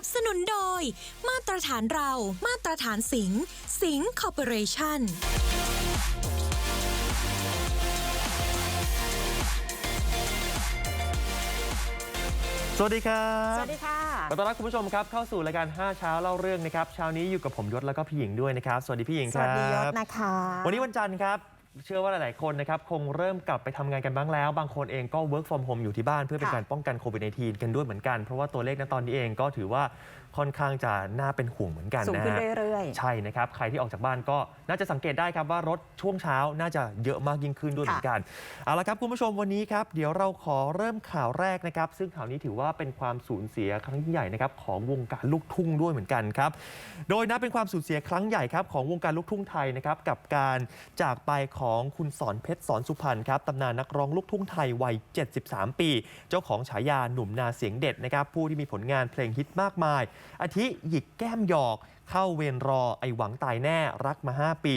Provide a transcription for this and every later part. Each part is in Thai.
นับสนุนโดย มาตรฐานเรา มาตรฐานสิงห์สิงห์คอร์ปอเรชั่นสวัสดีครับสวัสดีค่ะขอต้อนรับคุณผู้ชมครับเข้าสู่รายการ 5 เช้าเล่าเรื่องนะครับเช้านี้อยู่กับผมยศแล้วก็พี่หญิงด้วยนะครับ สวัสดีพี่หญิงสควัรัสบดียศนะคะ วันนี้วันจันทร์ครับ เชื่อว่าหลาย ๆ คนนะครับคงเริ่มกลับไปทำงานกันบ้างแล้ว บางคนเองก็ work from home อยู่ที่บ้านเพื่อเป็นค่ะ การป้องกันโควิด -19 กันด้วยเหมือนกัน เพราะว่าตัวเลขณตอนนี้เองก็ถือว่า ค่อนข้างจะน่าเป็นห่วงเหมือนกันสูงนะขึ้นฮะ เรื่อยใช่นะครับ ใครที่ออกจากบ้านก็น่าจะสังเกตได้ครับว่ารถช่วงเช้าน่าจะเยอะมากยิ่งขึ้นด้วยเหมือนกันเอาละครับคุณผู้ชมวันนี้ครับ เดี๋ยวเราขอเริ่มข่าวแรกนะครับ ซึ่งข่าวนี้ถือว่าเป็นความสูญเสียครั้งยิ่งใหญ่นะครับของวงการลูกทุ่งด้วยเหมือนกันครับ โดยนับเป็นความสูญเสียครั้งใหญ่ครับของวงการลูกทุ่งไทยนะครับกับการจากไปของคุณสอนเพชรสอนสุพรรณครับตำนานนักร้องลูกทุ่งไทยวัย 73 ปี เจ้าของฉายาหนุ่มนาเสียงเด็ดนะครับผู้ที่มีผลงานเพลงฮิตมากมายอาทิหยิกแก้มหยอก เข้าเวรรอไอหวังตายแน่รักมา 5 ปี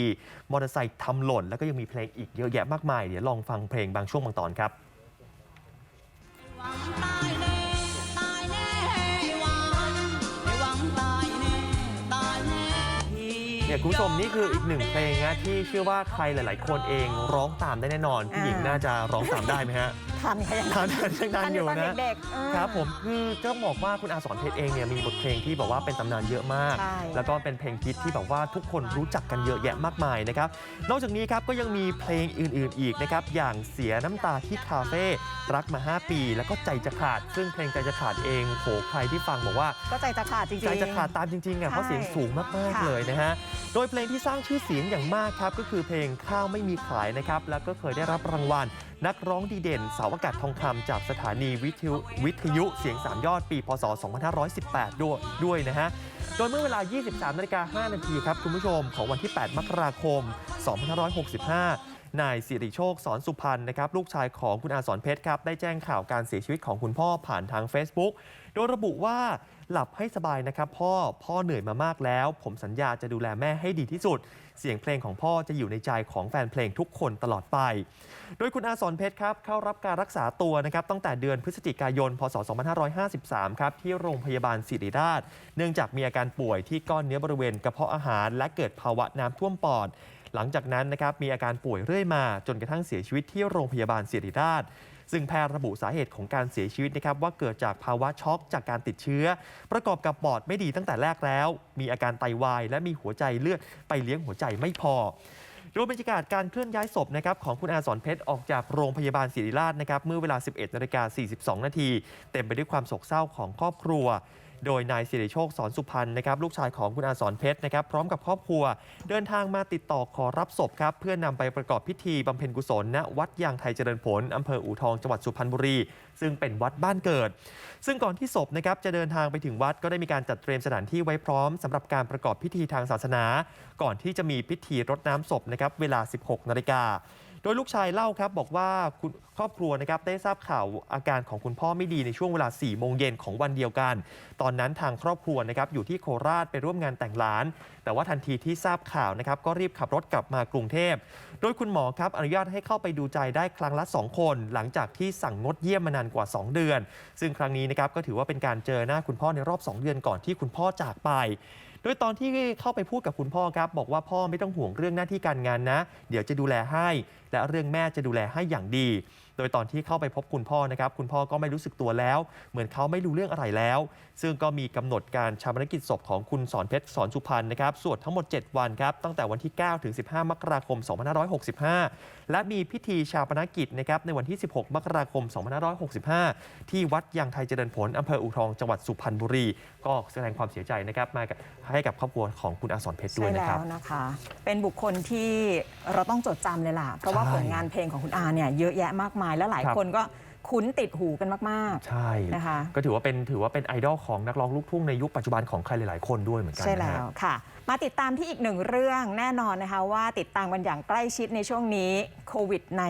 มอเตอร์ไซค์ทำหล่น แล้วก็ยังมีเพลงอีกเยอะแยะมากมาย เดี๋ยวลองฟังเพลงบางช่วงบางตอนครับหวังตายแน่ตายแน่หวังหวังตายแน่ตายแน่เนี่ยคุณผู้ชมนี่คืออีกหนึ่งเพลงนะที่เชื่อว่าใครหลาย ๆ คนเองร้องตามได้แน่นอน พี่หญิงอ่าน่าจะร้องตามได้ไหมฮะๆ ทันค่ะยังทานทันยังนานอยู่ตอนนะเด็กๆเออครับผมคือจะบอกว่าคุณอาสอนเพชรเองเนี่ยมีบทเพลงที่บอกว่าเป็นตำนานเยอะมาก ใช่ แล้วก็เป็นเพลงฮิตที่แบบว่าทุกคนรู้จักกันเยอะแยะมากมายนะครับ นอกจากนี้ครับก็ยังมีเพลงอื่นๆอีกนะครับ อย่างเสียน้ำตาที่คาเฟ่รักมา 5 ปี แล้วก็ใจจะขาด ซึ่งเพลงใจจะขาดเองโหใครที่ฟังบอกว่า ก็ใจจะขาดจริงๆ ใจจะขาดตามจริงๆอะเพราะใช่เสียงสูงมากค่ะๆเลยนะฮะ โดยเพลงที่สร้างชื่อเสียงอย่างมากครับ ก็คือเพลงข้าวไม่มีขายนะครับ แล้วก็เคยได้รับรางวัล นักร้องดีเด่นเสาอากาศทองคำจากสถานีวิทยุวิทยุเสียง3ยอดปีพศ 2518 ด้วยด้วยนะฮะ โดยเมื่อเวลา 23นาฬิกา5นาทีครับคุณผู้ชมของวันที่ 8 มกราคม 2565 นายสิริโชคสอนสุพรรณนะครับลูกชายของคุณอาสอนเพชรครับได้แจ้งข่าวการเสียชีวิตของคุณพ่อผ่านทาง Facebook โดยระบุว่าหลับให้สบายนะครับพ่อ พ่อเหนื่อยมามากแล้ว ผมสัญญาจะดูแลแม่ให้ดีที่สุด เสียงเพลงของพ่อจะอยู่ในใจของแฟนเพลงทุกคนตลอดไป โดยคุณอาสอนเพชรครับเข้ารับการรักษาตัวนะครับตั้งแต่เดือนพฤศจิกายน พศ 2553 ครับที่โรงพยาบาลศิริราช เนื่องจากมีอาการป่วยที่ก้อนเนื้อบริเวณกระเพาะอาหาร และเกิดภาวะน้ำท่วมปอด หลังจากนั้นนะครับมีอาการป่วยเรื่อยมาจนกระทั่งเสียชีวิตที่โรงพยาบาลศิริราชซึ่งแพทย์ระบุสาเหตุของการเสียชีวิตนะครับว่าเกิดจากภาวะช็อกจากการติดเชื้อ ประกอบกับปอดไม่ดีตั้งแต่แรกแล้ว มีอาการไตวาย และมีหัวใจเลือดไปเลี้ยงหัวใจไม่พอ ดูบรรยากาศการเคลื่อนย้ายศพนะครับของคุณอาสอนเพชรออกจากโรงพยาบาลศิริราชนะครับเมื่อเวลา 11นาฬิกา42 นาทีเต็มไปด้วยความโศกเศร้าของครอบครัว โดยนายสิริโชคสอนสุพรรณนะครับลูกชายของคุณอาสอนเพชรนะครับพร้อมกับครอบครัว เดินทางมาติดต่อขอรับศพครับเพื่อนำไปประกอบพิธีบำเพ็ญกุศลณวัดยางไทยเจริญผลอำเภออู่ทองจังหวัดสุพรรณบุรี ซึ่งเป็นวัดบ้านเกิด ซึ่งก่อนที่ศพนะครับจะเดินทางไปถึงวัดก็ได้มีการจัดเตรียมสถานที่ไว้พร้อมสำหรับการประกอบพิธีทางศาสนา ก่อนที่จะมีพิธีรดน้ำศพนะครับเวลา 16นาฬิกา โดยลูกชายเล่าครับบอกว่าคุณครอบครัวนะครับได้ทราบข่าวอาการของคุณพ่อไม่ดีในช่วงเวลา 4 โมงเย็นของวันเดียวกัน ตอนนั้นทางครอบครัวนะครับอยู่ที่โคราชไปร่วมงานแต่งหลาน แต่ว่าทันทีที่ทราบข่าวนะครับก็รีบขับรถกลับมากรุงเทพ โดยคุณหมอครับอนุญาตให้เข้าไปดูใจได้ครั้งละ 2 คน หลังจากที่สั่งงดเยี่ยมมานานกว่า 2 เดือน ซึ่งครั้งนี้นะครับก็ถือว่าเป็นการเจอหน้าคุณพ่อในรอบ 2 เดือนก่อนที่คุณพ่อจากไป โดยตอนที่เข้าไปพูดกับคุณพ่อครับ บอกว่าพ่อไม่ต้องห่วงเรื่องหน้าที่การงานนะ เดี๋ยวจะดูแลให้ และเรื่องแม่จะดูแลให้อย่างดี โดยตอนที่เข้าไปพบคุณพ่อนะครับ คุณพ่อก็ไม่รู้สึกตัวแล้ว เหมือนเขาไม่รู้เรื่องอะไรแล้ว ซึ่งก็มีกำหนดการชาปนกิจศพของคุณสอนเพชรสอนสุพรรณนะครับสวดทั้งหมด 7 วันครับตั้งแต่วันที่ 9 ถึง 15 มกราคม 2565และมีพิธีชาปนกิจนะครับในวันที่ 16 มกราคม 2565 ที่วัดยางไทยเจริญผลอำเภออู่ทองจังหวัดสุพรรณบุรี ก็แสดงความเสียใจนะครับมากับให้กับครอบครัวของคุณอาสอนเพชรด้วยใช่นะคแล้รับวนะคะ เป็นบุคคลที่เราต้องจดจำเลยล่ะ เพราะว่าใช่ผลงานเพลงของคุณอาเนี่ยเยอะแยะมากมายแล้วหลายครับคนก็ คุ้นติดหูกันมากใช่ นะคะ ก็ถือว่าเป็นถือว่าเป็นไอดอลของนักร้องลูกทุ่งในยุคปัจจุบันของใครหลาย ๆ คนด้วยเหมือนๆกันใช่นะแล้ฮะวค่ะ มาติดตามที่อีกหนึ่งเรื่องแน่นอนนะคะว่าติดตามกันอย่างใกล้ชิดในช่วงนี้โควิด ใช่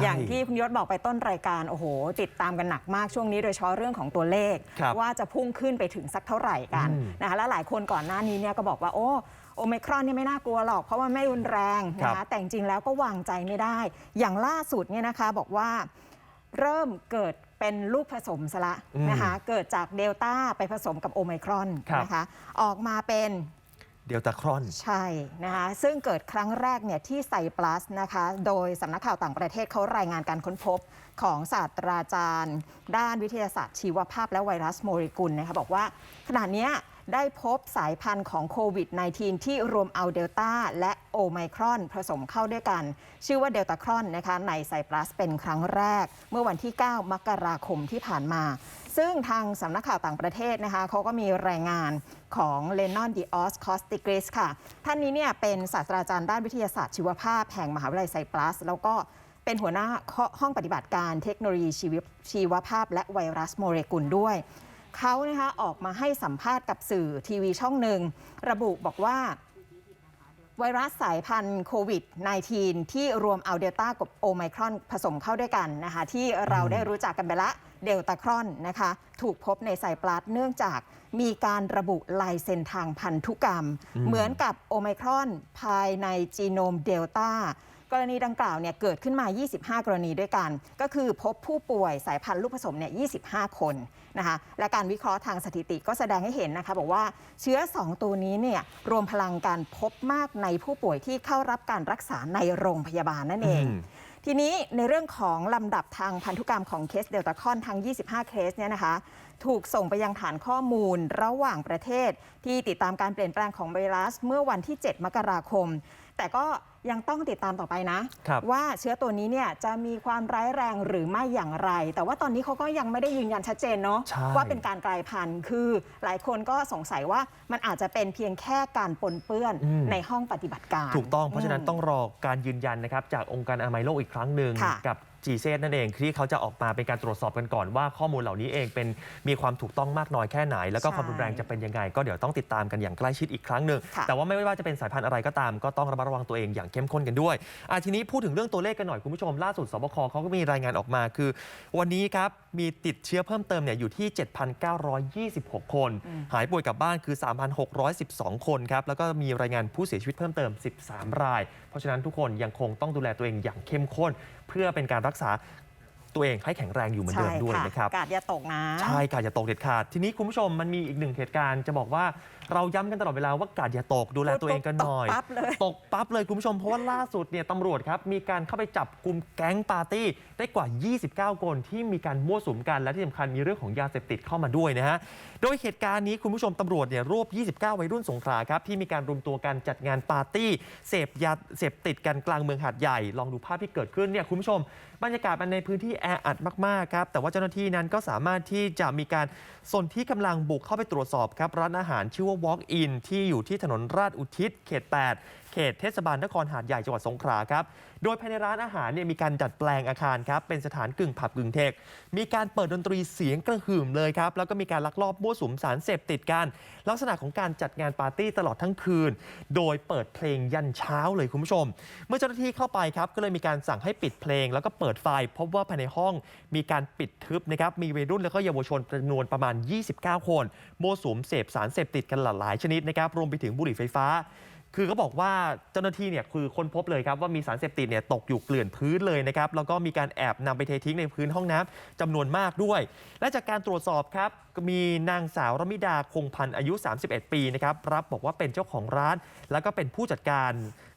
-19 อย่างที่คุณยศบอกไปต้นรายการ โอ้โห ติดตามกันหนักมากช่วงนี้โดยเฉพาะเรื่องของตัวเลข ครับว่าจะพุ่งขึ้นไปถึงสักเท่าไหร่กันอืมนะคะและหลายคนก่อนหน้านี้เนี่ยก็บอกว่าโอ้โอเมครอนเนี่ยไม่น่ากลัวหรอก เพราะว่าไม่รุนแรงนะครัคะบ แต่จริงๆแล้วก็วางใจไม่ได้ อย่างล่าสุดเนี่ยนะคะบอกว่า เริ่มเกิดไปเป็นลูกผสมซะละอืมนะคะเกิดจากเดลต้าไปผสมกับโอไมครอนครับนะคะออกมาเป็นเดลตาครอน ใช่นะคะซึ่งเกิดครั้งแรกเนี่ยที่ไซปรัสนะคะ โดยสำนักข่าวต่างประเทศเขารายงานการค้นพบ ของศาสตราจารย์ ด้านวิทยาศาสตร์ชีวภาพและไวรัสโมเลกุลนะคะบอกว่าขณะนี้ได้พบสายพันธุ์ของโควิด -19 ที่รวมเอาเดลต้าและโอไมครอนผสมเข้าด้วยกัน ชื่อว่าเดลตาครอนนะคะในไซปรัสเป็นครั้งแรก เมื่อวันที่ 9 มกราคมที่ผ่านมา ซึ่งทางสำนักข่าวต่างประเทศนะคะเขาก็มีรายงานของเลนนอนดิออสคอสติกริสค่ะ ท่านนี้เนี่ยเป็นศาสตราจารย์ด้านวิทยาศาสตร์ชีวภาพแห่งมหาวิทยาลัยไซปรัส แล้วก็ เป็นหัวหน้าห้องปฏิบัติการเทคโนโลยีชีวชีวภาพและไวรัสโมเลกุลด้วย เขานะคะออกมาให้สัมภาษณ์กับสื่อทีวีช่องหนึ่ง ระบุบอกว่า ไวรัสสายพันธุ์โควิด -19 ที่รวมเอาเดลต้ากับโอไมครอนผสมเข้าด้วยกันนะคะ ที่เราได้รู้จักกันไปละเดลตาครอนนะคะ ถูกพบในไซปรัสเนื่องจากมีการระบุลายเซ็นทางพันธุกรรมมเหมือนกับโอไมครอนภายในจีโนมเดลต้า กรณีดังกล่าวเนี่ยเกิดขึ้นมา 25 กรณีด้วยกัน ก็คือพบผู้ป่วยสายพันธุ์ลูกผสมเนี่ย 25 คนนะคะและการวิเคราะห์ทางสถิติก็แสดงให้เห็นนะคะ บอกว่าเชื้อ 2 ตัวนี้เนี่ยรวมพลังการพบมากในผู้ป่วยที่เข้ารับการรักษาในโรงพยาบาลนั่นเองอืมทีนี้ในเรื่องของลำดับทางพันธุกรรมของเคสเดลตาคอนทั้ง 25 เคสเนี่ยนะคะ ถูกส่งไปยังฐานข้อมูลระหว่างประเทศ ที่ติดตามการเปลี่ยนแปลงของไวรัส เมื่อวันที่ 7 มกราคม แต่ก็ ยังต้องติดตามต่อไปนะ ครับ ว่าเชื้อตัวนี้เนี่ยจะมีความร้ายแรงหรือไม่อย่างไร แต่ว่าตอนนี้เขาก็ยังไม่ได้ยืนยันชัดเจนเนาะใช่ ว่าเป็นการกลายพันธุ์คือหลายคนก็สงสัยว่ามันอาจจะเป็นเพียงแค่การปนเปื้อนอืมในห้องปฏิบัติการ ถูกต้องเพราะฉะนั้นต้องรอการยืนยันนะครับจากองค์การอนามัยโลกอีกครั้งหนึ่งค่ะ กับ g เซนั่นเองที่เขาจะออกมาเป็นการตรวจสอบกันก่อนว่าข้อมูลเหล่านี้เองเป็นมีความถูกต้องมากน้อยแค่ไหน แล้วก็ใช่ความรุนแรงจะเป็นยังไง ก็เดี๋ยวต้องติดตามกันอย่างใกล้ชิดอีกครั้งหนึ่งค่ะแต่ว่าไม่ว่าจะเป็นสายพันธุ์อะไรก็ตามก็ต้องระมัดระวังตัวเองอย่างเข้มข้นกันด้วยอะทีนี้พูดถึงเรื่องตัวเลขกันหน่อยคุณผู้ชมล่าสุดสบคเขาก็มีรายงานออกมาคือ วันนี้ครับมีติดเชื้อเพิ่มเติมเนี่ยอยู่ที่ 7,926 คน หายป่วยกลับบ้านคือ 3,612 คนครับแล้วก็มีรายงานผู้เสียชีวิตเพิ่มเติม 13 รายเพ ราะฉะนั้นทุกคนยังคงต้องดูแลตัวเองอย่างเข้มข้น เพื่อเป็นการรักษาตัวเองให้แข็งแรงอยู่เหมือนเดิมด้วยนะครับ กาดอย่าตกนะ ใช่กาดอย่าตกเด็ดขาด ทีนี้คุณผู้ชมมันมีอีกหนึ่งเหตุการณ์จะบอกว่า เราย้ำกันตลอดเวลาว่ากาดอย่าตกดูแลตัวเองกันหน่อย ตกปั๊บเลย ตกปั๊บเลยคุณผู้ชมเพราะว่าล่าสุดเนี่ยตำรวจครับมีการเข้าไปจับกลุ่มแก๊งปาร์ตี้ ได้กว่า 29 คนที่มีการมั่วสุมกัน และที่สำคัญมีเรื่องของยาเสพติดเข้ามาด้วยนะฮะโดยเหตุการณ์นี้คุณผู้ชมตำรวจเนี่ยรวบ 29 วัยรุ่นสงขลาครับที่มีการรวมตัวกันจัดงานปาร์ตี้เสพยาเสพติดกันกลางเมืองหาดใหญ่ ลองดูภาพที่เกิดขึ้นเนี่ยคุณผู้ชม บรรยากาศมันในพื้นที่แออัดมากๆครับแต่ว่าเจ้าหน้าที่นั้นก็สามารถที่จะมีการส่วนที่กำลังบุกเข้าไปตรวจสอบครับร้านอาหารชื่อว่า Walk In ที่อยู่ที่ถนนราชอุทิศเขต 8 เขตเทศบาลนครหาดใหญ่จังหวัดสงขลาครับ โดยภายในร้านอาหารเนี่ยมีการดัดแปลงอาคารครับ เป็นสถานกึ่งผับกึ่งเทค มีการเปิดดนตรีเสียงกระหึ่มเลยครับ แล้วก็มีการลักลอบมั่วสุมสารเสพติดกัน ลักษณะของการจัดงานปาร์ตี้ตลอดทั้งคืน โดยเปิดเพลงยันเช้าเลยคุณผู้ชม เมื่อเจ้าหน้าที่เข้าไปครับ ก็เลยมีการสั่งให้ปิดเพลง แล้วก็เปิดไฟพบว่าภายในห้องมีการปิดทึบนะครับ มีวัยรุ่นแล้วก็เยาวชนจำนวนประมาณ 29 คนมั่วสุมเสพสารเสพติดกันหลากหลายชนิดนะครับ รวมไปถึงบุหรี่ไฟฟ้า คือเขาบอกว่าเจ้าหน้าที่เนี่ยคือค้นพบเลยครับว่ามีสารเสพติดเนี่ยตกอยู่เกลื่อนพื้นเลยนะครับแล้วก็มีการแอบนำไปเททิ้งในพื้นห้องน้ำจำนวนมากด้วย และจากการตรวจสอบครับ ก็มีนางสาวรมิดาคงพันธ์อายุ 31 ปีนะครับรับบอกว่าเป็นเจ้าของร้าน แล้วก็เป็นผู้จัดการ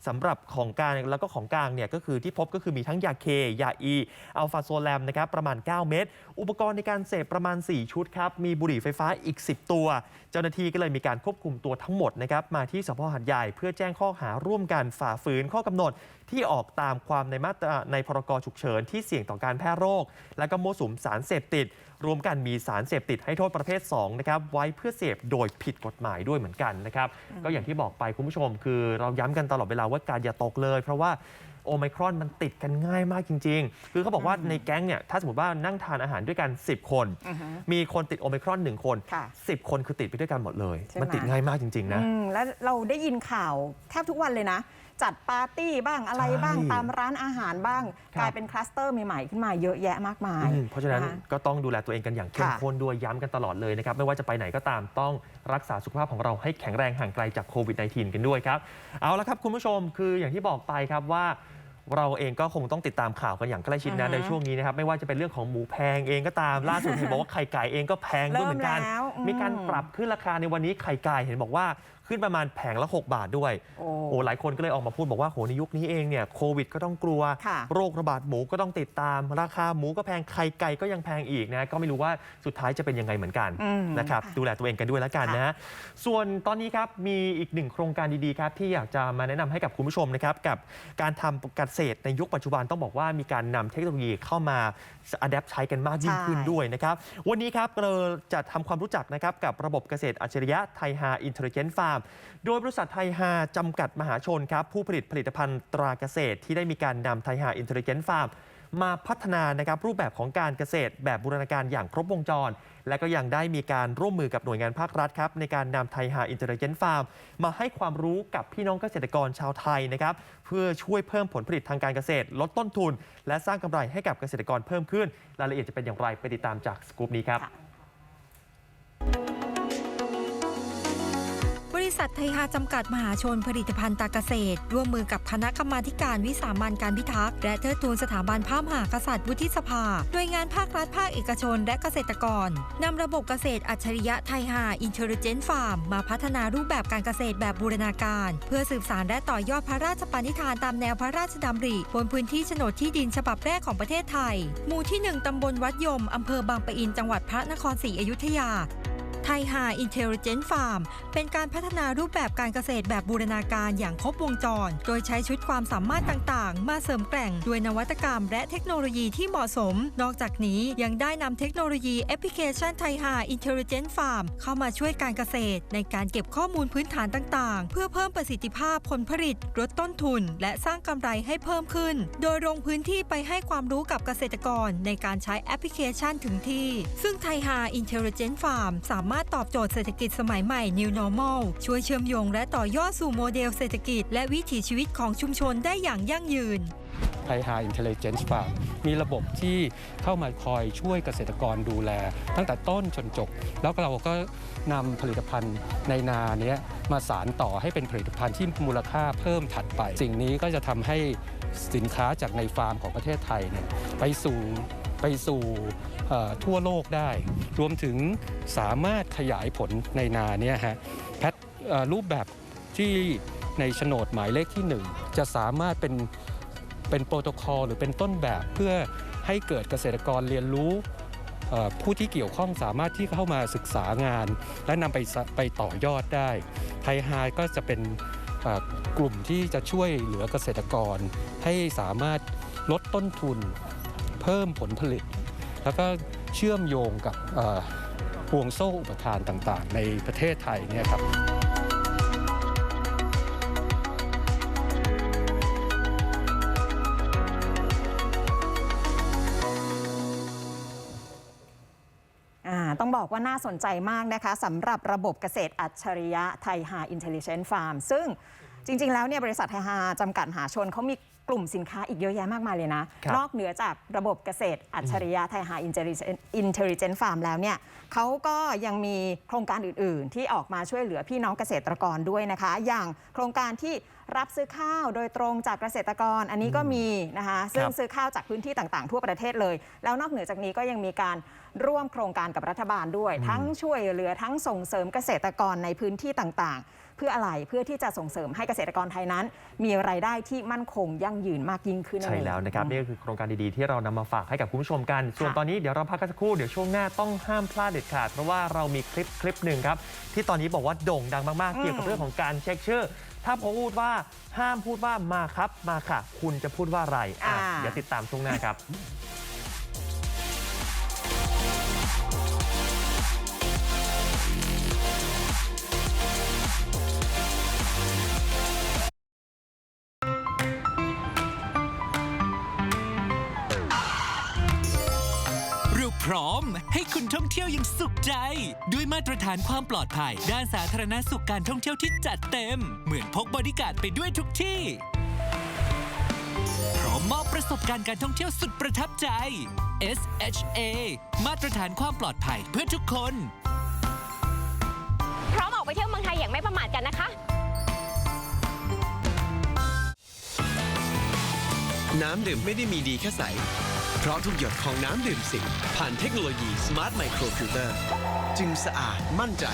สำหรับของกลางแล้วก็ของกลางเนี่ยก็คือที่พบก็คือมีทั้งยาเค ยาอีอัลฟาโซแลมนะครับประมาณ 9 เม็ดอุปกรณ์ในการเสพประมาณ 4 ชุดครับ มีบุหรี่ไฟฟ้าอีก 10 ตัว เจ้าหน้าที่ก็เลยมีการควบคุมตัวทั้งหมดนะครับมาที่สพหัดใหญ่เพื่อแจ้งข้อหาร่วมกันฝ่าฝืนข้อกำหนดที่ออกตามความในมาตราในพรกฉุกเฉินที่เสี่ยงต่อการแพร่โรค และก็มั่วสุมสารเสพติด รวมกันมีสารเสพติดให้โทษประเภท2นะครับไว้เพื่อเสพโดยผิดกฎหมายด้วยเหมือนกันนะครับก็อย่างที่บอกไปคุณผู้ชม คือเราย้ำกันตลอดเวลาว่าการอย่าตกเลย เพราะว่าโอไมครอนมันติดกันง่ายมากจริง ๆ คือเขาบอกว่าในแก๊งเนี่ยถ้าสมมติว่านั่งทานอาหารด้วยกัน 10 คนอือฮึมีคนติดโอไมครอนหนึ่งคนค่ะ10 คนคือติดไปด้วยกันหมดเลยใช่ไหมมันติดง่ายมากจริง ๆ นะอืมแล้วเราได้ยินข่าวแทบทุกวันเลยนะ จัดปาร์ตี้บ้างอะไรบ้างใช่ตามร้านอาหารบ้าง ครับ กลายเป็นคลัสเตอร์ใหม่ๆขึ้นมาเยอะแยะมากมาย อืมเพราะฉะนั้นคก็ต้องดูแลตัวเองกันอย่างเข้มค่ะ ข้นด้วยย้ำกันตลอดเลยนะครับ ไม่ว่าจะไปไหนก็ตามต้องรักษาสุขภาพของเราให้แข็งแรงห่างไกลจากโควิด -19 กันด้วยครับ เอาละครับคุณผู้ชมคืออย่างที่บอกไปครับว่า เราเองก็คงต้องติดตามข่าวกันอย่างใกล้ชิดนะอือฮึในช่วงนี้นะครับ ไม่ว่าจะเป็นเรื่องของหมูแพงเองก็ตามล่าสุดเห็นบอกว่าไข่ไก่เองก็แพงด้วยเหมือนกันเริ่มแล้วอืมมีการปรับขึ้นราคาในวันนี้ไข่ไก่เห็นบอกว่า ขึ้นประมาณแผงละ 6 บาทด้วย โอ้โอ้หลายคนก็เลยออกมาพูดบอกว่าโหในยุคนี้เองเนี่ยโควิดก็ต้องกลัว ค่ะ โรคระบาดหมูก็ต้องติดตาม ราคาหมูก็แพงไข่ไก่ก็ยังแพงอีกนะก็ไม่รู้ว่าสุดท้ายจะเป็นยังไงเหมือนกันอืมนะครับค่ะดูแลตัวเองกันด้วยแล้วกันนะส่วนตอนนี้ครับมีอีกหนึ่งโครงการดีๆครับที่อยากจะมาแนะนำให้กับคุณผู้ชมนะครับกับการทำเกษตรในยุคปัจจุบันต้องบอกว่ามีการนำเทคโนโลยีเข้ามาอัดแอปใช้กันมากยิ่งขึ้นใช่ ด้วยนะครับวันนี้ครับเราจะทำความรู้จักนะครับกับระบบเกษตรอัจฉริยะไทยฮาอินเทลเจนต์ฟาร์มโดยบริษัทไทยฮาจำกัดมหาชนครับ ผู้ผลิตผลิตภัณฑ์ตราเกษตร ที่ได้มีการนำไทยฮาอินเทลเจนต์ฟาร์มมาพัฒนานะครับรูปแบบของการเกษตร แบบบูรณาการอย่างครบวงจร และก็ยังได้มีการร่วมมือกับหน่วยงานภาครัฐครับในการนำไทยหาอินเทลเจนต์ฟาร์มมาให้ความรู้กับพี่น้องเกษตรกรชาวไทยนะครับเพื่อช่วยเพิ่มผลผลิตทางการเกษตร ลดต้นทุน และสร้างกำไรให้กับเกษตรกรเพิ่มขึ้น รายละเอียดจะเป็นอย่างไรไปติดตามจากสกู๊ปนี้ครับ ริษัทไทยฮาจำกัดมหาชนผลิตภัณฑ์ตาเกษตร ร่วมมือกับคณะกรรมาการวิสามันการพิทักษ์และเทิดทูนสถาบันพระมหากษัตริย์วุฒิสภาโดยงานภาครัฐภาคเอกชนและเกษตรกรนำระบบเกษตรอัจฉริยะไทยฮาอินเทลเจนต์ฟาร์มมาพัฒนารูปแบบการเกษตรแบบบูรณาการ เพื่อสืบสานและต่อยอดพระราชปณิธานตามแนวพระราชดำริบนพื้นที่โฉนดที่ดินฉบับแรกของประเทศไทย หมู่ที่ 1 ตำบลวัดยมอำเภอบางปะอินจังหวัดพระนครศรีอยุธยา ไทยฮาอินเทลเจนต์ฟาร์มเป็นการพัฒนารูปแบบการเกษตรแบบบูรณาการอย่างครบวงจร โดยใช้ชุดความสามารถต่างๆ มาเสริมแกร่งด้วยนวัตกรรม และเทคโนโลยีที่เหมาะสม นอกจากนี้ยังได้นำเทคโนโลยีแอปพลิเคชันไทยฮาอินเทลเจนต์ฟาร์มเข้ามาช่วยการเกษตร ในการเก็บข้อมูลพื้นฐานต่างๆ เพื่อเพิ่มประสิทธิภาพผลผลิตลดต้นทุน และสร้างกำไรให้เพิ่มขึ้น โดยลงพื้นที่ไปให้ความรู้กับเกษตรกร ในการใช้แอปพลิเคชันถึงที่ ซึ่งไทยฮาอินเทลเจนต์ฟาร์มสามารถารถตอบโจทย์เศรษฐกิจสมัยใหม่ New Normal ช่วยเชื่อมโยงและต่อยอดสู่โมเดลเศรษฐกิจ และวิถีชีวิตของชุมชนได้อย่างยั่งยืนไทยฮาอินเทลเจนซ์ฟาร์มมีระบบที่เข้ามาคอยช่วยเกษตรกรดูแล ตั้งแต่ต้นจนจบ แล้วเราก็นำผลิตภัณฑ์ในนาเนี้ยมาสารต่อให้เป็นผลิตภัณฑ์ที่มูลค่าเพิ่มถัดไป สิ่งนี้ก็จะทำให้สินค้าจากในฟาร์มของประเทศไทยเนี่ยไปสู่ไปสู่ ทั่วโลกได้ รวมถึงสามารถขยายผลในนาเนี่ยฮะแพทรูปแบบที่ในโฉนดหมายเลขที่หนึ่งจะสามารถเป็นเป็นโปรโตคอลหรือเป็นต้นแบบเพื่อให้เกิดเกษตรกรเรียนรู้ผู้ที่เกี่ยวข้องสามารถที่เข้ามาศึกษางาน และนำไปไปต่อยอดได้ ไทยไฮก็จะเป็นกลุ่มที่จะช่วยเหลือเกษตรกร ให้สามารถลดต้นทุน เพิ่มผลผลิต แล้วก็เชื่อมโยงกับห่วงโซ่อุปทานต่างๆ ในประเทศไทยเนี่ยครับต้องบอกว่าน่าสนใจมากนะคะสำหรับระบบเกษตรอัจฉริยะไทยฮาอินเทลเจนต์ฟาร์มซึ่ง จริง ๆ แล้วเนี่ยบริษัทไทยฮาจำกัดมหาชนเขามีกลุ่มสินค้าอีกเยอะแยะมากมายเลยนะ ครับนอกเหนือจากระบบเกษตร อัจฉริยะไทยฮาอินเทลเจนต์ฟาร์มแล้วเนี่ยเขาก็ยังมีโครงการอื่น ๆ ที่ออกมาช่วยเหลือพี่น้องเกษตรกรด้วยนะคะ อย่างโครงการที่รับซื้อข้าวโดยตรงจากเกษตรกร อันนี้ก็มีนะคะ ซึ่งครับซื้อข้าวจากพื้นที่ต่าง ๆ ทั่วประเทศเลย แล้วนอกเหนือจากนี้ก็ยังมีการร่วมโครงการกับรัฐบาลด้วย ทั้งช่วยเหลือทั้งส่งเสริมเกษตรกรในพื้นที่ต่าง ๆ เพื่ออะไรเพื่อที่จะส่งเสริมให้เกษตรกรไทยนั้น มีรายได้ที่มั่นคงยั่งยืนมากยิ่งขึ้นนั่นใช่เองแล้วนะครับนี่ก็คือโครงการดีๆที่เรานำมาฝากให้กับคุณผู้ชมกัน ส่วนค่ะตอนนี้เดี๋ยวเราพักกันสักครู่เดี๋ยวช่วงหน้าต้องห้ามพลาดเด็ดขาดเพราะว่าเรามีคลิปคลิปหนึ่งครับที่ตอนนี้บอกว่าโด่งดังมากๆเกี่ยวกับเรื่องของการเช็คชื่อ ถ้าพอพูดว่าห้ามพูดว่ามาครับมาค่ะ คุณจะพูดว่าอะไรอะอ่าเดี๋ยวติดตามช่วงหน้าครับ พร้อม ให้คุณท่องเที่ยวอย่างสุขใจ ด้วยมาตรฐานความปลอดภัย ด้านสาธารณสุขการท่องเที่ยวที่จัดเต็ม เหมือนพกบอดี้การ์ดไปด้วยทุกที่พร้อมมอบประสบการณ์การท่องเที่ยวสุดประทับใจ SHA มาตรฐานความปลอดภัยเพื่อทุกคน พร้อมออกไปเที่ยวเมืองไทยอย่างไม่ประมาทกันนะคะ น้ำดื่มไม่ได้มีดีแค่ใส เพราะทุกหยดของน้ำดื่มสิงผ่านเทคโนโลยี Smart Micro Filter จึงสะอาดมั่นใจ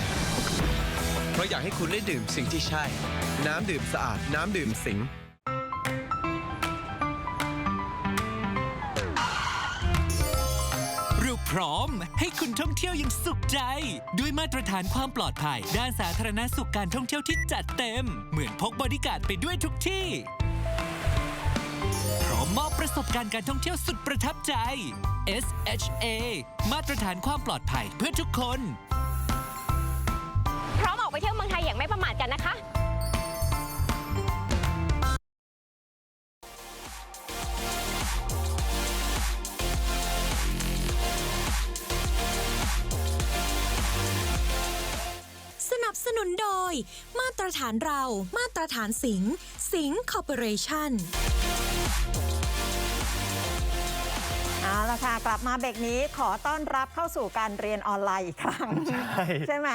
เพราะอยากให้คุณได้ดื่มสิ่งที่ใช่ น้ำดื่มสะอาดน้ำดื่มสิงเราพร้อมให้คุณท่องเที่ยวอย่างสุขใจ ด้วยมาตรฐานความปลอดภัย ด้านสาธารณสุขการท่องเที่ยวที่จัดเต็ม เหมือนพกบอดี้การ์ดไปด้วยทุกที่ ประสบการณ์การท่องเที่ยวสุดประทับใจ SHA มาตรฐานความปลอดภัยเพื่อทุกคน พร้อมออกไปเที่ยวเมืองไทยอย่างไม่ประมาทกันนะคะ สนับสนุนโดย มาตรฐานเรา มาตรฐานสิงห์สิงห์คอร์ปอเรชั่น เอาละค่ะ กลับมาเบรกนี้ขอต้อนรับเข้าสู่การเรียนออนไลน์อีกครั้ง ใช่ ใช่ไหม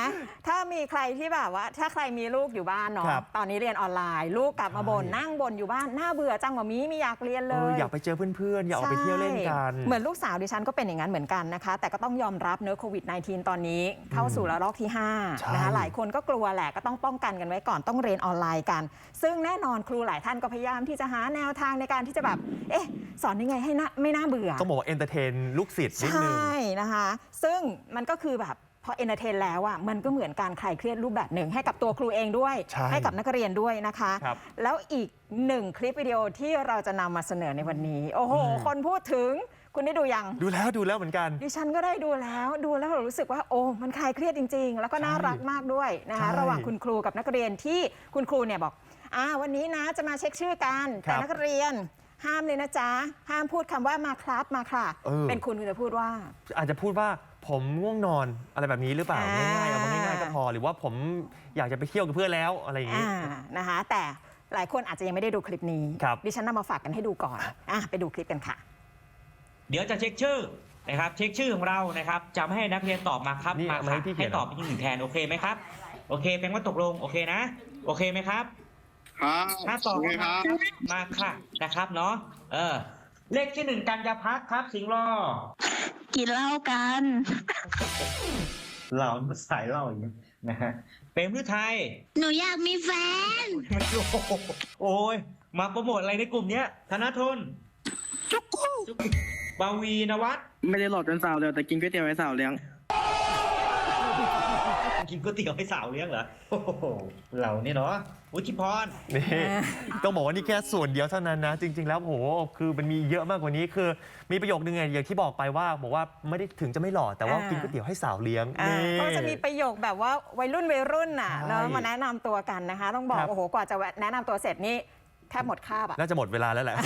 ถ้ามีใครที่แบบว่า ถ้าใครมีลูกอยู่บ้านเนาะครับตอนนี้เรียนออนไลน์ ลูกกลับมาบ่นใช่ นั่งบ่นอยู่บ้านน่าเบื่อจังหวะมีไม่อยากเรียนเลเออย อยากไปเจอเพื่อนๆ อยากออกไปเที่ยวเล่นกัน ใช่เหมือนลูกสาวดิฉันก็เป็นอย่างนั้นเหมือนกันนะคะ แต่ก็ต้องยอมรับเนื้อะโควิด -19 ตอนนี้เข้าสู่ระลอกที่ ใช่ 5 นะคะหลายคนก็กลัวแหละก็ต้องป้องกันกันไว้ก่อนต้องเรียนออนไลน์กัน ซึ่งแน่นอนครูหลายท่านก็พยายามที่จะหาแนวทางในการที่จะแบบ เอ๊ะ สอนยังไงให้น่าไม่น่าเบื่อ ต้องบอกว่าเอนเตอร์เทนลูกศิษย์นิดใชนึง่นะคะ ซึ่งมันก็คือแบบพอเอนเตอร์เทนแล้วอะมันก็เหมือนการคลายเครียดรูปแบบหนึ่งให้กับตัวครูเองด้วยใช่ให้กับนักเรียนด้วยนะคะ ครับแล้วอีกหนึ่งคลิปวิดีโอที่เราจะนำมาเสนอในวันนี้ โอ้โห อืม คนพูดถึงคุณได้ดูยัง ดูแล้วดูแล้วเหมือนกัน ดิฉันก็ได้ดูแล้วดูแล้วเรารู้สึกว่าโอ้มันคลายเครียดจริง ๆ แล้วก็น่ารักมากด้วยนะคะ ใช่ระหว่างคุณครูกับนักเรียนที่คุณครูเนี่ยบอกอ่าวันนี้นะจะมาเช็คชื่อกันครัแต่บนักเรียน ห้ามเลยนะจ๊ะ ห้ามพูดคำว่ามาครับมาค่ะเออเป็นคุณคุณจะพูดว่า อาจจะพูดว่าผมง่วงนอนอะไรแบบนี้หรือเปล่าอ่า ง่ายๆเอามาง่ายๆก็พอหรือว่าผมอยากจะไปเที่ยวกับเพื่อนแล้วอะไรอย่างนี้ อ่านะคะ แต่หลายคนอาจจะยังไม่ได้ดูคลิปนี้ ครับ ดิฉันนำมาฝากกันให้ดูก่อนอะไปดูคลิปกันค่ะ เดี๋ยวจะเช็คชื่อนะครับเช็คชื่อของเรานะครับจะไม่ให้นักเรียนตอบมาครับนี่มาเอามาค่ะให้พี่เขีให้ยน ตอบที่หนึ่งแทนโอเคไหมครับ โอเคแปลว่าตกลงโอเคนะ โอเคไหมครับ ครับถ้าตอบโอเคมาครับมาค่ะนะครับเนาะเออ เลขที่หนึ่งกันยาพักครับ สิงห์รอกินเหล้ากัน เราสายเล่าอย่างนี้นะฮะเป็นพือไทย หนูอยากมีแฟน โอ้ย มาโปรโมทอะไรในกลุ่มเนี้ย ธนทนจุกบาวีนวัฒน์ไม่ได้หลอดเป็นสาวเลยแต่กินก๋วยเตี๋ยวไว้สาวเลี้ยง กินก๋วยเตี๋ยวให้สาวเลี้ยงเหรอ โอ้โห เราเนี่ยเนาะ วุฒิพร นี่ต้องบอกว่านี่แค่ส่วนเดียวเท่านั้นนะ จริง ๆ แล้วโหคือมันมีเยอะมากกว่านี้คือ มีประโยคนึงไงอย่างที่บอกไปว่าบอกว่าไม่ได้ถึงจะไม่หล่อแต่ว่าอ่ากิ กินก๋วยเตี๋ยวให้สาวเลี้ยงอ่านี่ ก็จะมีประโยคแบบว่าวัยรุ่นวัยรุ่นน่ะใช่เนาะมาแนะนำตัวกันนะคะ ต้องบอกครับโอ้โหกว่าจะแนะนำตัวเสร็จนี่ แทบหมดคาบอะน่าจะหมดเวลาแล้วแหละ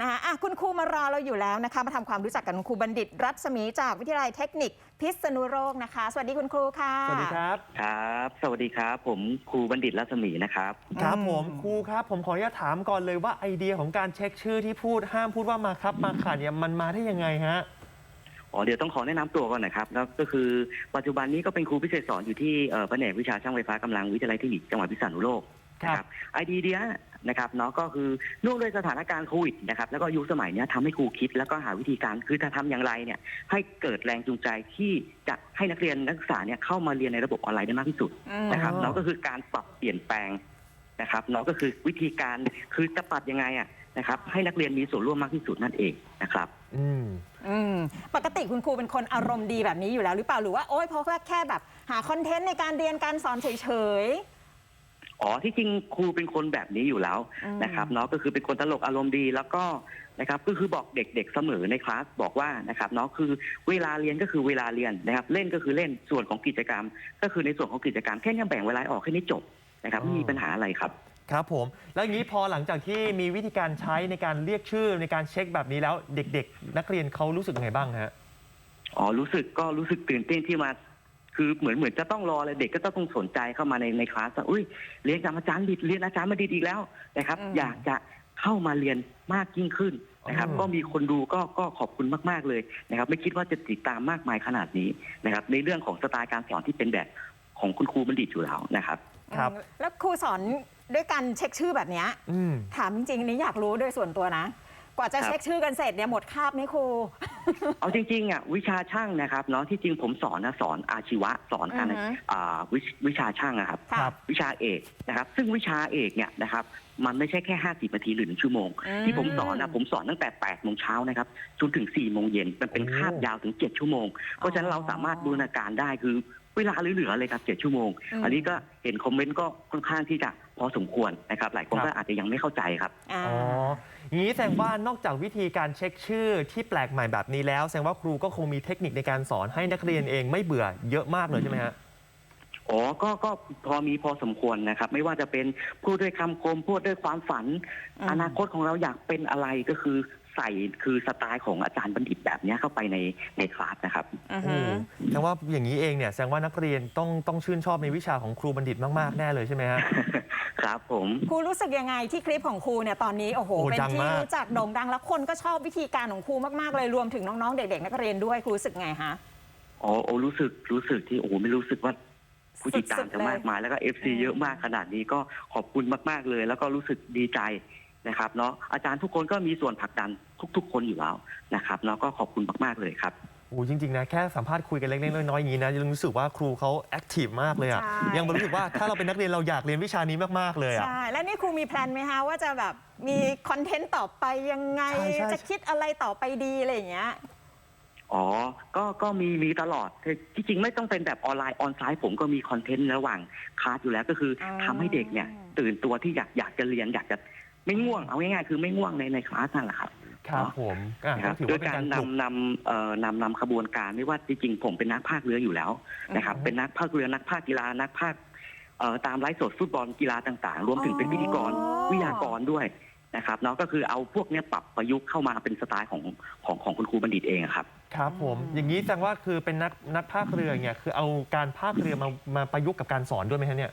นะคะอะคุณครูมารอเราอยู่แล้วนะคะ มาทำความรู้จักกับคุณครูบัณฑิต รัศมีจากวิทยาลัยเทคนิค พิษณุโลกนะคะ สวัสดีคุณครูค่ะ สวัสดีครับ ครับ สวัสดีครับ ผมครูบัณฑิตรัศมีนะครับ ครับอืมผมครูครับ ผมขออนุญาตถามก่อนเลยว่าไอเดียของการเช็คชื่อที่พูดห้ามพูดว่ามาครับมาขาดเนี่ยมันมาได้ยังไงฮะ อ๋อ เดี๋ยวต้องขอแนะนำตัวก่อนนะครับ แล้วก็คือปัจจุบันนี้ก็เป็นครูพิเศษสอนอยู่ที่เอ่อแผนกวิชาช่างไฟฟ้ากำลังวิทยาลัยเทคนิคจังหวัดพิษณุโลกนะครับ ไอเดีย นะครับเนาะก็คือเนื่องด้วยสถานการณ์โควิดนะครับแล้วก็ยุคสมัยเนี้ยทำให้ครูคิดแล้วก็หาวิธีการคือจะทำอย่างไรเนี่ยให้เกิดแรงจูงใจที่จะให้นักเรียนนักศึกษาเนี่ยเข้ามาเรียนในระบบออนไลน์ได้มากที่สุดอืม นะครับเนาะก็คือการปรับเปลี่ยนแปลงนะครับเนาะก็คือวิธีการคือจะปรับยังไงอะนะครับให้นักเรียนมีส่วนร่วมมากที่สุดนั่นเองนะครับ อืม อืมปกติคุณครูเป็นคนอารมณ์ดีแบบนี้อยู่แล้วหรือเปล่าหรือว่าโอ๊ยเพราะว่าแค่แบบหาคอนเทนต์ในการเรียนการสอนเฉย อ๋อที่จริงครูเป็นคนแบบนี้อยู่แล้วอืมนะครับเนาะก็คือเป็นคนตลกอารมณ์ดีแล้วก็นะครับก็คือบอกเด็กๆเสมอในคลาสบอกว่านะครับเนาะคือเวลาเรียนก็คือเวลาเรียนนะครับ เล่นก็คือเล่นส่วนของกิจกรรม ก็คือในส่วนของกิจกรรมแค่นี้แบ่งเวลาออกแค่นี้จบนะครับไม่มีปัญหาอะไรครับครับผม แล้วอย่างนี้พอหลังจากที่มีวิธีการใช้ในการเรียกชื่อในการเช็คแบบนี้แล้วเด็ก ๆ นักเรียนเขารู้สึกยังไงบ้างฮะอ๋อรู้สึกก็รู้สึกตื่นเต้นที่มา คือเหมือนเหมือนจะต้องรอเลยเด็กก็ต้องสนใจเข้ามาในในคลาสว่าอุ้ยเรียนกับอาจารย์ดิดเรียนอาจารย์มาดิดอีกแล้วนะครับ อืม อยากจะเข้ามาเรียนมากยิ่งขึ้นนะครับ อ๋อ ก็มีคนดูก็ก็ขอบคุณมาก ๆ เลยนะครับ ไม่คิดว่าจะติดตามมากมายขนาดนี้นะครับ ในเรื่องของสไตล์การสอนที่เป็นแบบของคุณครูบัณฑิตอยู่แล้วนะครับๆครับ อืมแล้วครูสอนด้วยการเช็คชื่อแบบเนี้ยอืม ถามจริงๆอันนี้อยากรู้โดยส่วนตัวนะ กว่าจะครับเช็คชื่อกันเสร็จเนี่ยหมดคาบไหมครู เอาจริงๆอะวิชาช่างนะครับเนาะที่จริงผมสอนนะสอนอาชีวะสอนการอือฮึอ่าวิชวิชาช่างอะครับค่ะวิชาเอกนะครับ ซึ่งวิชาเอกเนี่ยนะครับ มันไม่ใช่แค่ 50นาทีหรือหนึ่งชั่วโมงอืมที่ผมสอนนะผมสอนตั้งแต่8โมงเช้านะครับจนถึง4โมงเย็นมันเป็นโอ้ คาบยาวถึง 7 ชั่วโมง เพราะฉะนั้นเราสามารถบูรณาการได้คือเวลาเหลือๆเลยครับ 7 ชั่วโมง อืม อันนี้ก็เห็นคอมเมนต์ก็ค่อนข้างที่จะ พอสมควรนะครับ หลายคนก็อาจจะยังไม่เข้าใจครับอ่าอ๋ออย่างนี้แสดงว่านอกจากวิธีการเช็คชื่อที่แปลกใหม่แบบนี้แล้ว แสดงว่าครูก็คงมีเทคนิคในการสอนให้นักเรียนเองไม่เบื่อเยอะมากเลยใช่ไหมฮะอ๋อ ก็ ก็พอมีพอสมควรนะครับ ไม่ว่าจะเป็นพูดด้วยคำคม พูดด้วยความฝันอืมอนาคตของเราอยากเป็นอะไรก็คือ ใส่คือสไตล์ของอาจารย์บัณฑิตแบบเนี้ยเข้าไปในในคลาสนะครับอือโอ้ฮึโหแสดงว่าอย่างนี้เองเนี่ยแสดงว่านักเรียนต้องต้องชื่นชอบในวิชาของครูบัณฑิตมากๆแน่เลยใช่ไหมฮะ ครับผม ครูรู้สึกยังไงที่คลิปของครูเนี่ยตอนนี้โอ้โห โอ้เป็นดังที่มาก รู้จักโด่งดังแล้วคนก็ชอบวิธีการของครูมากๆเลยรวมถึงน้องๆเด็กๆนักเรียนด้วยครูรู้สึกไงคะอ๋อโอ้รู้สึกรู้สึกที่โอ้โหไม่รู้สึกว่าผู้ติดตามสุดๆจะเลยมากมายแล้วก็เอฟซีอืมเยอะมากขนาดนี้ก็ขอบคุณมาก ๆเลย แล้วก็รู้สึกดีใจนะครับเนาะอาจารย์ทุกคนก็มีส่วนผลักดัน ทุก ๆ คนอยู่แล้วนะครับเนาะก็ขอบคุณมาก ๆ เลยครับ โอ้จริง ๆ นะ แค่สัมภาษณ์คุยกันเล็กๆน้อยๆอย่างนี้นะยังรู้สึกว่าครูเขาแอคทีฟมากเลยอะใช่ ยังรู้สึกว่าถ้าเราเป็นนักเรียนเราอยากเรียนวิชานี้มากๆเลยอะ ใช่ แล้วนี่ครูมีแพลนไหมคะว่าจะแบบมีคอนเทนต์ต่อไปยังไง ใช่ใช่ จะคิดอะไรต่อไปดีอะไรอย่างเงี้ย อ๋อ ก็ ก็มี มีตลอดคือที่จริงไม่ต้องเป็นแบบออนไลน์ ออนไลน์ผมก็มีคอนเทนต์ระหว่างคลาสอยู่แล้วก็คือออทำให้เด็กเนี่ย ตื่นตัวที่อยาก อยากจะเรียน อยากจะไม่ง่วง เอาง่ายๆ คือไม่ง่วงในในคลาสนั่นแหละครับ ครับผมอะนะครับถือด้วว่ายเป็นการการปลุก นำนำเอ่อนำนำขบวนการไม่ว่าจริงๆผมเป็นนักภาคเรืออยู่แล้วนะครับ อืมเป็นนักภาคเรือนักภาคกีฬานักภาคเอ่อตามไลฟ์สดฟุตบอลกีฬาต่างๆ รวมถึงเป็นพิธีกรอ๋อ วิทยากรด้วยนะครับเนาะก็คือเอาพวกเนี้ยปรับประยุกต์เข้ามาเป็นสไตล์ของของของคุณครูบัณฑิตเองอะครับ ครับผมอย่างนี้แสดงว่าคือเป็นนักนักภาคเรือเนี่ยคือเอาการภาคเรือมามาประยุกต์กับการสอนด้วยไหมฮะเนี่ย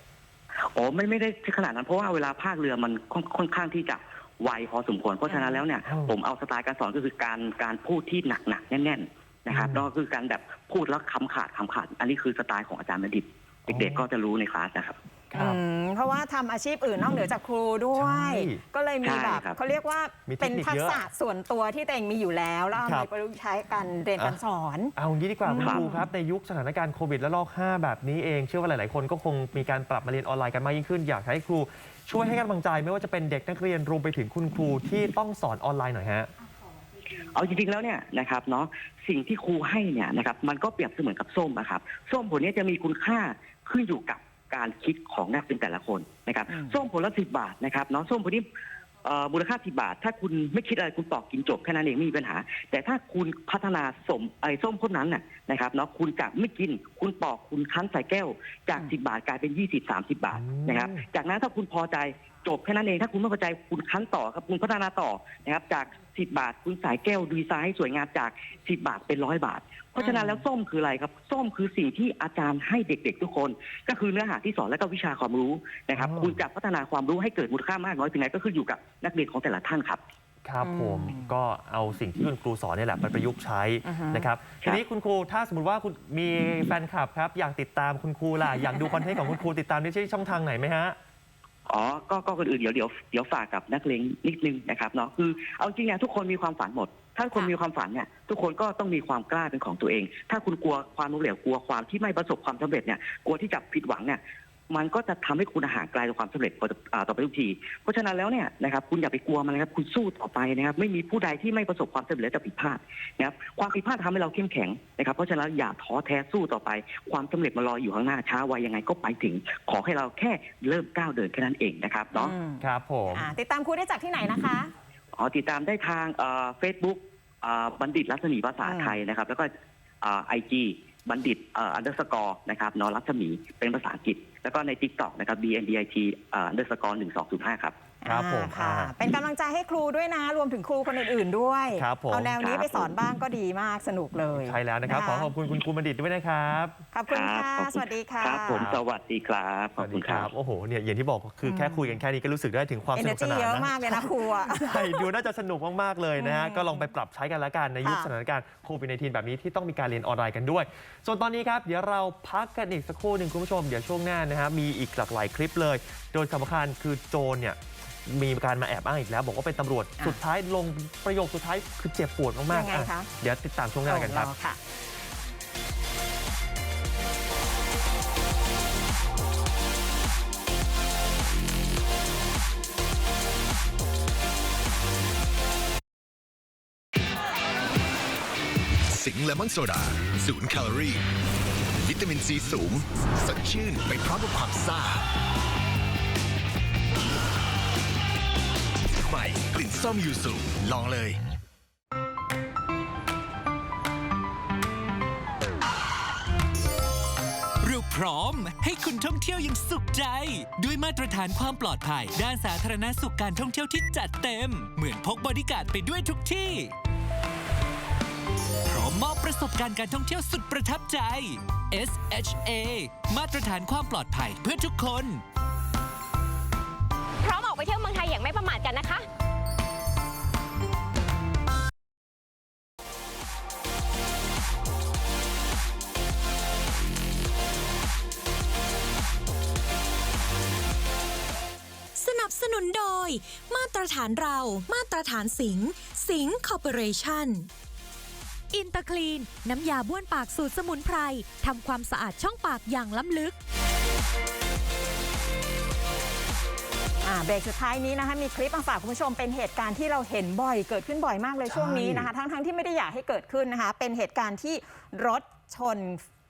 อ๋อไม่ไม่ได้ขนาดนั้นเพราะว่าเวลาภาคเรือมันค่อนค่อนข้างที่จะ ไวพอสมควร เพราะฉะนั้นแล้วเนี่ยอืมผมเอาสไตล์การสอนก็คือการการพูดที่หนักหนักๆแน่นๆนะครับอืมแล้วก็คือการแบบพูดแล้วคำขาดคำขาด อันนี้คือสไตล์ของอาจารย์บัณฑิตอ๋อเด็กๆก็จะรู้ในคลาสนะครับ ครับอืมเพราะว่าทำอาชีพอื่นนอกเหนือจากครูด้วใช่ยก็เลยมีแบบใช่ครับ เขาเรียกว่ามีเทเป็คนนิคทักเยอะษะส่วนตัวที่ตัวเองมีอยู่แล้วแล้วเอาครัมาบ ประยุกต์ใช้กันเรียนการสอน เอางี้ดีกว่าคุณครับครูครับ ในยุคสถานการณ์โควิดและลอก 5 แบบนี้เอง เชื่อว่าหลาย ๆ คนก็คงมีการปรับมาเรียนออนไลน์กันมากยิ่งขึ้น อยากให้ครูช่วยให้กำลังใจไม่ว่าจะเป็นเด็กนักเรียนรวมไปถึงคุณครูที่ต้องสอนออนไลน์หน่อยฮะ เอาจริงๆแล้วเนี่ยนะครับเนาะสิ่งที่ครูให้เนี่ยนะครับมันก็เปรียบเสมือนกับส้มนะครับ ส้มผลนี้จะมีคุณค่าขึ้นอยู่กับ การคิดของนักเรียนแต่ละคนนะครับอืมส้มผลละสิบบาทนะครับเนาะส้มผลนี้เอ่อมูลค่าสิบาท ถ้าคุณไม่คิดอะไรคุณปอกกินจบแค่นั้นเองไม่มีปัญหา แต่ถ้าคุณพัฒนาสมไอ้ส้มพวกนั้นน่ะนะครับเนาะคุณจากไม่กิน คุณปอกคุณคั้นใส่แก้ว จากสิบาทกลายเป็นยี่สิบสามสิบาทนะครับจากนั้นถ้าคุณพอใจจบแค่นั้นเองถ้าคุณไม่พอใจคุณคั้นต่อครับคุณพัฒนาต่อนะครับจาก 10 บาท คุณสายแก้วดีไซน์ให้สวยงามจาก 10 บาทเป็นร้อยบาท เพราะฉะนั้นแล้วส้มคืออะไรครับ ส้มคือสิ่งที่อาจารย์ให้เด็กๆ ทุกคน ก็คือเนื้อหาที่สอนและก็วิชาความรู้นะครับอ๋อคุณจะพัฒนาความรู้ให้เกิดมูลค่ามากน้อยเพียงไหนก็คืออยู่กับนักเรียนของแต่ละท่านครับครับผมอืมก็เอาสิ่งที่คุณครูสอนเนี่ยแหละไปประยุกต์ใช้อือฮึนะครับทีนี้คุณครูถ้าสมมติว่าคุณมีแฟนคลับครับ อยากติดตามคุณครูล่ะอยากดูคอนเทนต์ของคุณครูติดตามได้ที่ช่องทางไหนไหมฮะ อ๋อ ก็ก็คนอื่นเดี๋ยวเดี๋ยวเดี๋ยวฝากกับนักเลงนิดนึงนะครับเนาะคือเอาจริงเนี่ยทุกคนมีความฝันหมด ถ้าคนมีความฝันเนี่ยทุกคนก็ต้องมีความกล้าเป็นของตัวเอง ถ้าคุณกลัวความล้มเหลวกลัวความที่ไม่ประสบความสำเร็จเนี่ยกลัวที่จะผิดหวังเนี่ย มันก็จะทำให้คุณห่างไกลจากความสำเร็จต่ออ่าต่อไปทุกที เพราะฉะนั้นแล้วเนี่ยนะครับคุณอย่าไปกลัวมันนะครับคุณสู้ต่อไปนะครับไม่มีผู้ใดที่ไม่ประสบความสำเร็จและจะผิดพลาดนะครับความผิดพลาดทำให้เราเข้มแข็งนะครับเพราะฉะนั้นอย่าท้อแท้สู้ต่อไป ความสำเร็จมารออยู่ข้างหน้าช้าไวยังไงก็ไปถึง ขอให้เราแค่เริ่มก้าวเดินแค่นั้นเองนะครับเนาะอืมครับผมอ่าติดตามครูได้จากที่ไหนนะคะอ๋อติดตามได้ทางเฟซบุ๊กบัณฑิตรัศมีภาษาไทยนะครับ แล้วก็ ไอจีบัณฑิตอันเดอร์สกอร์นะครับนอรัศมีเป็นภาษาอังกฤษ แล้วก็ใน t ิ k t o k นะครับ bndit อันเดอร์สกอร์หนึ่งสองศูนย์ห้าครับ ครับผมอ่าค่ะ อ่าเป็นกำลังใจให้ครูด้วยนะ รวมถึงครูคนอื่นๆด้วย ครับผม เอาแนวนี้ครับไปสอนบ้างก็ดีมากสนุกเลยใช่แล้วนะครับ ขอขอบคุณคุณครูบัณฑิตด้วยนะครับ ขอบคุณค่ะ รับขอบณสวัสดีค่ะ ครับผมสวัสดีครับสวัสดีครับ โอ้โห เนี่ยอย่างที่บอกคือแค่คุยกันแค่นี้ก็รู้สึกได้ถึงความสนุกส energy นานเยอะนะ มากเลยนะครูอะ ใช่ดูน่าจะสนุกมาก ๆ เลยนะฮะ อืมก็ลองไปปรับใช้กันแล้วกันในยุคค่ะ สถานการณ์โควิด -19 แบบนี้ที่ต้องมีการเรียนออนไลน์กันด้วย ส่วนตอนนี้ครับ เดี๋ยวเราพักกันอีกสักครู่หนึ่งคุณผู้ชม เดี๋ยวช่วงหน้านะฮะ มีอีกหลากหลายคลิปเลย โดยสำคัญคือโจรเนี่ย มีการมาแอบอ้างอีกแล้ว บอกว่าเป็นตำรวจ อะสุดท้ายลงประโยคสุดท้ายคือเจ็บปวดมากยังไงๆอะคะ เดี๋ยวติดตามช่วงหน้ากันครับรอค่ะ สิงห์เลมอนโซดาศูนย์แคลอรี่ วิตามินซีสูง สดชื่นไปพร้อมกับความซ่า ลิ่นส้มยูสุลองเลย เราพร้อมให้คุณท่องเที่ยวอย่างสุขใจ ด้วยมาตรฐานความปลอดภัย ด้านสาธารณสุขการท่องเที่ยวที่จัดเต็ม เหมือนพกบอดี้การ์ดไปด้วยทุกที่ พร้อมมอบประสบการณ์การท่องเที่ยวสุดประทับใจ SHA มาตรฐานความปลอดภัยเพื่อทุกคน พร้อมออกไปเที่ยวเมืองไทยอย่างไม่ประมาทกันนะคะ สนับสนุนโดย มาตรฐานเรามาตรฐานสิงห์สิงห์คอร์ปอเรชั่นอินเตอร์คลีน น้ำยาบ้วนปากสูตรสมุนไพรทำความสะอาดช่องปากอย่างล้ำลึกอ่าเบรกสุดท้ายนี้นะคะมีคลิปมาฝากคุณผู้ชมเป็นเหตุการณ์ที่เราเห็นบ่อยเกิดขึ้นบ่อยมากเลยช่วงนี้นะคะ ทั้งทั้งๆที่ไม่ได้อยากให้เกิดขึ้นนะคะ เป็นเหตุการณ์ที่รถชน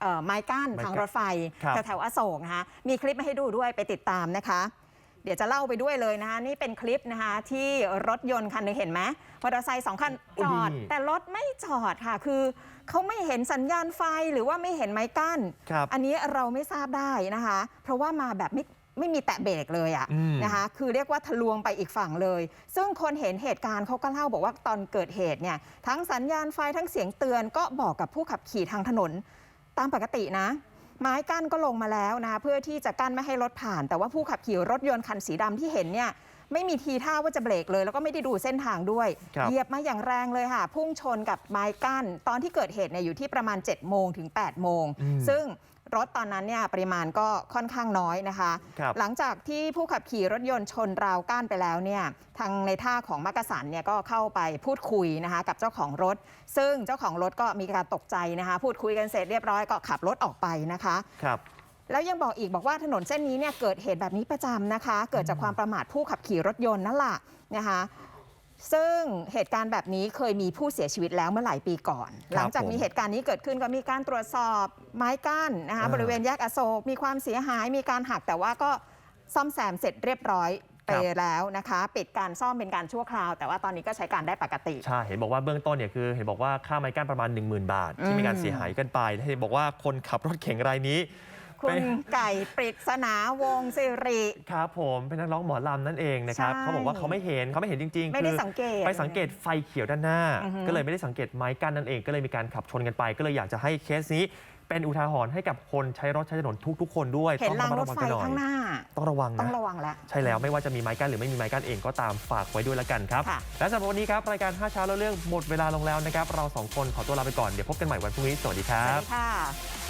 เอ่อไม้กั้นไม้กั้นทางรถไฟครับแถวๆอโศกนะคะมีคลิปมาให้ดูด้วยไปติดตามนะคะ เดี๋ยวจะเล่าไปด้วยเลยนะคะนี่เป็นคลิปนะคะที่รถยนต์คันหนึงเห็นไหมมอเตอร์ไซค์สองคันจอดนี่แต่รถไม่จอดค่ะ คือเขาไม่เห็นสัญญาณไฟหรือว่าไม่เห็นไม้กั้น ครับ อันนี้เราไม่ทราบได้นะคะ เพราะว่ามาแบบไม่ไม่มีแตะเบรกเลยอะอืม นะคะ คือเรียกว่าทะลวงไปอีกฝั่งเลย ซึ่งคนเห็นเหตุการณ์เขาก็เล่าบอกว่าตอนเกิดเหตุเนี่ยทั้งสัญญาณไฟทั้งเสียงเตือนก็บอกกับผู้ขับขี่ทางถนน ตามปกตินะ ไม้กั้นก็ลงมาแล้วนะคะเพื่อที่จะกั้นไม่ให้รถผ่าน แต่ว่าผู้ขับขี่รถยนต์คันสีดำที่เห็นเนี่ยไม่มีทีท่าว่าจะเบรกเลย แล้วก็ไม่ได้ดูเส้นทางด้วยครับเหยียบมาอย่างแรงเลยค่ะ พุ่งชนกับไม้กั้น ตอนที่เกิดเหตุเนี่ยอยู่ที่ประมาณ7โมงถึง8โมงอืมซึ่ง รถตอนนั้นเนี่ยปริมาณก็ค่อนข้างน้อยนะคะครับหลังจากที่ผู้ขับขี่รถยนต์ชนราวกั้นไปแล้วเนี่ยทางในท่าของมักกะสันเนี่ยก็เข้าไปพูดคุยนะคะกับเจ้าของรถ ซึ่งเจ้าของรถก็มีการตกใจนะคะ พูดคุยกันเสร็จเรียบร้อยก็ขับรถออกไปนะคะครับแล้วยังบอกอีกบอกว่าถนนเส้นนี้เนี่ยเกิดเหตุแบบนี้ประจำนะคะ เกิดจากความประมาทผู้ขับขี่รถยนต์นั่นแหละนะคะ ซึ่งเหตุการณ์แบบนี้เคยมีผู้เสียชีวิตแล้วเมื่อหลายปีก่อน หลังจากมีเหตุการณ์นี้เกิดขึ้นก็มีการตรวจสอบไม้กั้นนะคะอ่าบริเวณแยกอโศกมีความเสียหายมีการหักแต่ว่าก็ซ่อมแซมเสร็จเรียบร้อยไปครับแล้วนะคะ ปิดการซ่อมเป็นการชั่วคราว แต่ว่าตอนนี้ก็ใช้การได้ปกติ ใช่ เห็นบอกว่าเบื้องต้นเนี่ยคือเห็นบอกว่าค่าไม้กั้นประมาณ 10,000 บาท ที่มีการอืมเสียหายกันไปเห็นบอกว่าคนขับรถเข็งรายนี้ คุเป็ณนไก่ปริศนาวงศ์สิริครับผมเป็นนักร้องหมอลำนั่นเองนะครับใช่เขาบอกว่าเขาไม่เห็นเขาไม่เห็นจริงๆไม่ได้คือสังเกตไปสังเกตไฟเขียวด้านหน้าอือฮึก็เลยไม่ได้สังเกตไม้กั้นนั่นเองก็เลยมีการขับชนกันไป ก็เลยอยากจะให้เคสนี้เป็นอุทาหรณ์ให้กับคนใช้รถใช้ถนนทุก ๆ คนด้วยเห็นต้องรางระรมัดถระวังไฟกันหน่อยข้างหน้าต้องระวังต้อนะงระวังแล้วใช่แล้วไม่ว่าจะมีไม้กั้นหรือไม่มีไม้กั้นเองก็ตามฝากไว้ด้วยละกันครับค่ะและสำหรับวันนี้ครับ รายการ 5 เช้าแล้วเรื่องหมดเวลาลงแล้วนะครับ เราสองคนขอตัวลาไปก่อน เดี๋ยวพบกันใหม่วันพรุ่งนี้ สวัสดีคสรัวัสบดีค่ะ